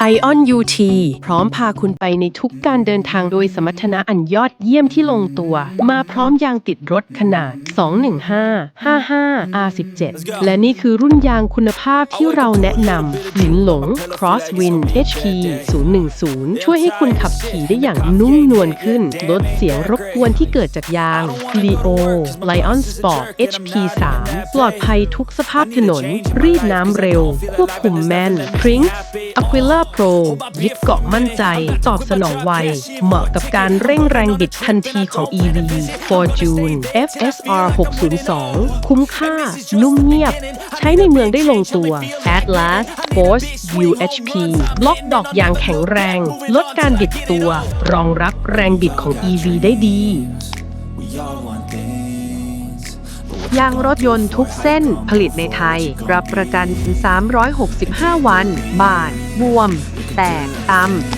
Ion UT พร้อมพาคุณไปในทุกการเดินทางโดยสมรรถนะอันยอดเยี่ยมที่ลงตัว มาพร้อมยางติดรถขนาด 215 55 R17 และนี่คือรุ่นยางคุณภาพที่เราแนะนำหลินหลง Crosswind HP 010 ช่วยให้คุณขับขี่ได้อย่างนุ่มนวลขึ้น ลดเสียงรบกวนที่เกิดจากยาง Leo Lion Sport HP 3 ปลอดภัยทุกสภาพถนน รีดน้ำเร็ว ควบคุมแม่น Prince Aquila ยึดเกาะมั่นใจ ตอบสนองไว เหมาะกับการเร่งแรงบิดทันทีของ EV Fortune FSR 602 คุ้มค่า นุ่มเงียบ ใช้ในเมืองได้ลงตัว Atlas Force UHP บล็อกดอกยางแข็งแรง ลดการบิดตัว รองรับแรงบิดของ EV ได้ดี We all want things, ยางรถยนต์ทุกเส้นผลิตในไทย รับประกัน365 วัน บาด บวม แตกตำ